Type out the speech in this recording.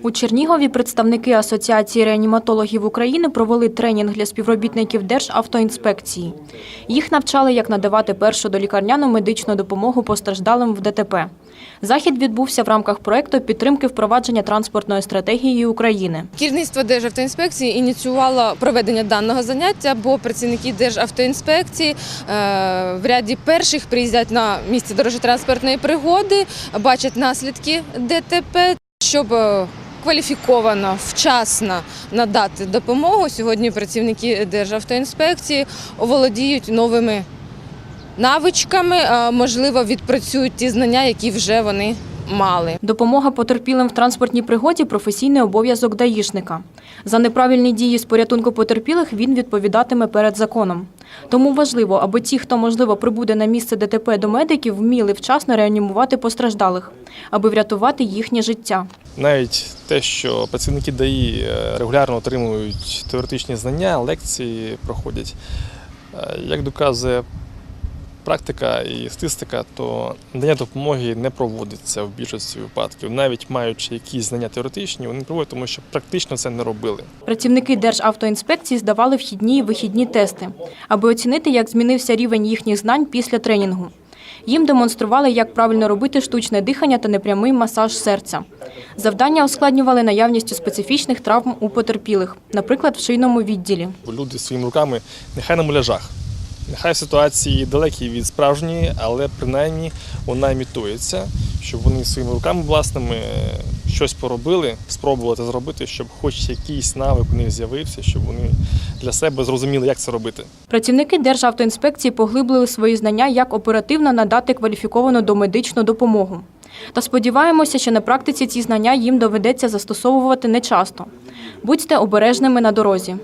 У Чернігові представники Асоціації реаніматологів України провели тренінг для співробітників Державтоінспекції. Їх навчали, як надавати першу долікарняну медичну допомогу постраждалим в ДТП. Захід відбувся в рамках проекту підтримки впровадження транспортної стратегії України. Керівництво Державтоінспекції ініціювало проведення даного заняття, бо працівники Державтоінспекції е, в ряді перших приїздять на місце дорожньо-транспортної пригоди, бачать наслідки ДТП, щоб е, кваліфіковано, вчасно надати допомогу. Сьогодні працівники Державтоінспекції оволодіють новими навичками, можливо, відпрацюють ті знання, які вже вони мали. Допомога потерпілим в транспортній пригоді професійний обов'язок даїшника. За неправильні дії з порятунку потерпілих він відповідатиме перед законом. Тому важливо, аби ті, хто можливо прибуде на місце ДТП до медиків, вміли вчасно реанімувати постраждалих, аби врятувати їхнє життя. Навіть те, що працівники ДАІ е, регулярно отримують теоретичні знання, лекції проходять, е, як доказує практика і статистика, то надання допомоги не проводиться в більшості випадків. Навіть маючи якісь знання теоретичні, вони не проводять, тому що практично це не робили. Працівники Державтоінспекції здавали вхідні і вихідні тести, аби оцінити, як змінився рівень їхніх знань після тренінгу. Їм демонстрували, як правильно робити штучне дихання та непрямий масаж серця. Завдання ускладнювали наявністю специфічних травм у потерпілих, наприклад, в шийному відділі. Люди своїми руками нехай на муляжах. Нехай ситуації далекі від справжньої, але принаймні вона імітується, щоб вони своїми руками власними щось поробили, спробували це зробити, щоб хоч якийсь навик у них з'явився, щоб вони для себе зрозуміли, як це робити. Працівники Державтоінспекції поглиблили свої знання, як оперативно надати кваліфіковану домедичну допомогу. Та сподіваємося, що на практиці ці знання їм доведеться застосовувати нечасто. Будьте обережними на дорозі.